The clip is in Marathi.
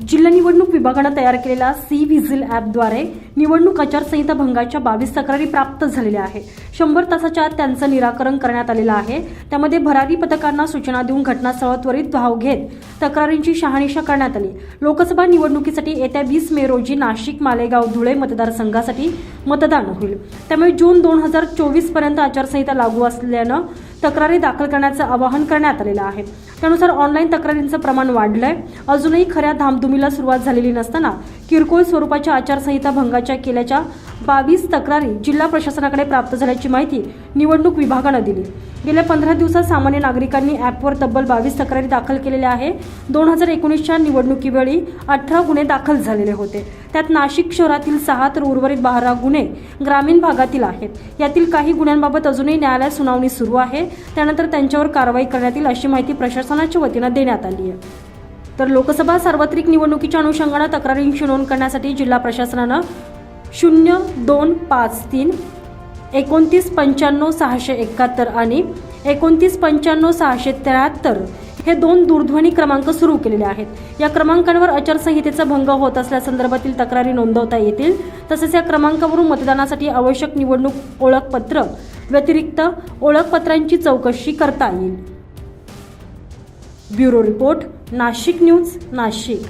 जिल्हा निवडणूक विभागानं तयार केलेल्या सी व्हिझिल ॲपद्वारे निवडणूक आचारसंहिता भंगाच्या बावीस तक्रारी प्राप्त झालेल्या आहे शंभर तासाच्या आत त्यांचं निराकरण करण्यात आलेलं आहे. त्यामध्ये भरारी पथकांना सूचना देऊन घटनास्थळ त्वरित धाव घेत तक्रारींची शहानिशा करण्यात आली. लोकसभा निवडणुकीसाठी येत्या वीस मे रोजी नाशिक मालेगाव धुळे मतदारसंघासाठी मतदान होईल. त्यामुळे जून दोन हजार चोवीसपर्यंत आचारसंहिता लागू असल्यानं तक्रारी दाखल करण्याचं आवाहन करण्यात आलेलं आहे. त्यानुसार ऑनलाईन तक्रारींचं प्रमाण वाढलंय. अजूनही खऱ्या धामधुमीला सुरुवात झालेली नसताना किरकोळ स्वरूपाच्या आचारसंहिता भंगाच्या केल्याच्या बावीस तक्रारी जिल्हा प्रशासनाकडे प्राप्त झाल्याची माहिती निवडणूक विभागानं दिली. गेल्या पंधरा दिवसात सामान्य नागरिकांनी ॲपवर तब्बल बावीस तक्रारी दाखल केलेल्या आहे. दोन हजार एकोणीसच्या निवडणुकीवेळी अठरा गुन्हे दाखल झालेले होते. त्यात नाशिक शहरातील सहा तर उर्वरित बारा गुन्हे ग्रामीण भागातील आहेत. यातील काही गुन्ह्यांबाबत अजूनही न्यायालयात सुनावणी सुरू आहे. त्यानंतर त्यांच्यावर कारवाई करण्यात येईल अशी माहिती प्रशासनाच्या वतीनं देण्यात आली आहे. तर लोकसभा सार्वत्रिक निवडणुकीच्या अनुषंगानं तक्रारींची नोंद करण्यासाठी जिल्हा प्रशासनानं शून्य दोन पाच तीन एकोणतीस पंच्याण्णव सहाशे एकाहत्तर आणि एकोणतीस पंच्याण्णव सहाशे त्र्याहत्तर हे दोन दूरध्वनी क्रमांक सुरू केलेले आहेत. या क्रमांकांवर आचारसंहितेचा भंग होत असल्यासंदर्भातील तक्रारी नोंदवता येतील. तसेच या क्रमांकावरून मतदानासाठी आवश्यक निवडणूक ओळखपत्र व्यतिरिक्त ओळखपत्रांची चौकशी करता येईल. Bureau report Nashik news Nashik.